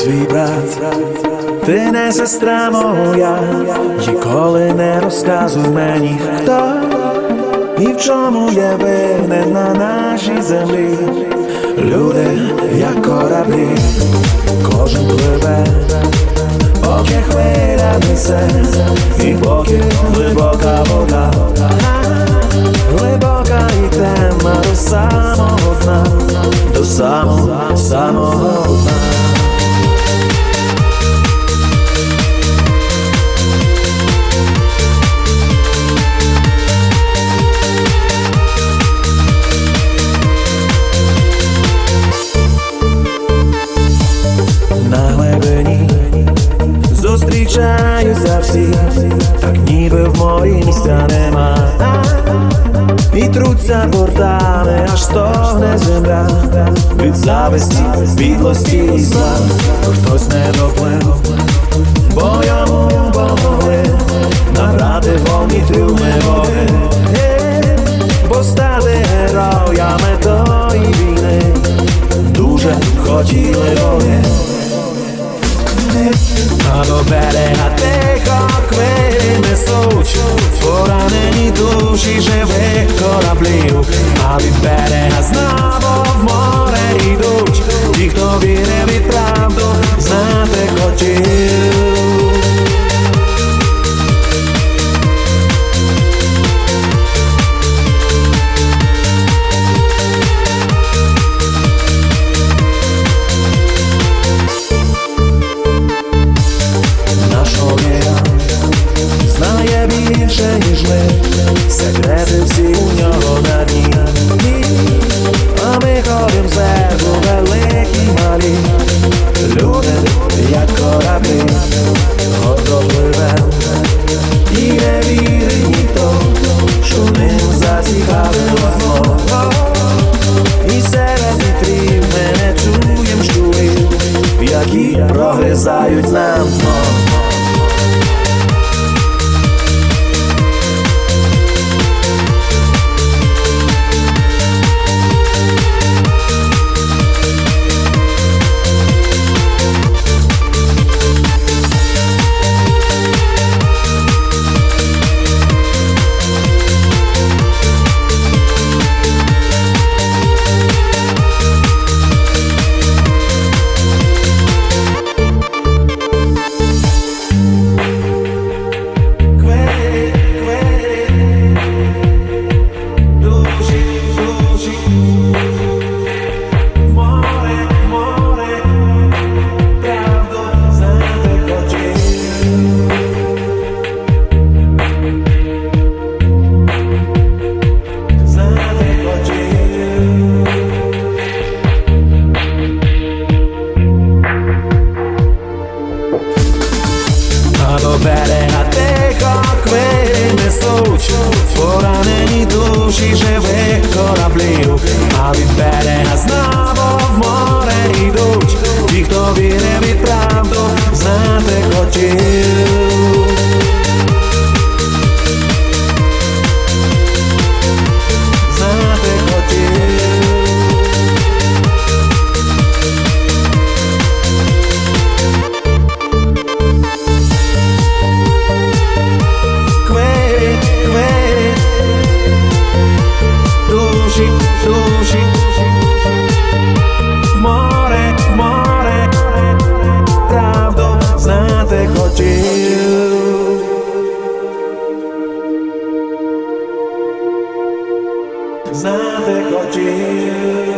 твій брат, ти не сестра моя, ніколи не розказуй мені, хто і в чому є винен на нашій землі. Люди, як кораблі, кожен пливе, поки хвиля несе, і поки глибока вода, глибока і темна до самого дна, до самого, самого дна. Місця нема. І труться бортами, аж стогне земля від зависті, підлості і зла. Хтось не доплив, бо йому помогли набрати повні трюми води. Е, Бо стати героями тої війни дуже хотіли вони. А до берега тихо хвилі несуть Поранені душі живих кораблів А від знає ніж ми, секрети всі у нього на дні. А ми ходим зверху великі малі, люди, як кораблі, пливем, і не вірить ніхто, що ним зацікавило. І серед вітрів ми не чуєм щурів, які прогризають нам дно. Хвилі несуть Поранені душі живих кораблів А від берега знову в море йдуть Ті, хто вірив і правду знати хотів Знати хотів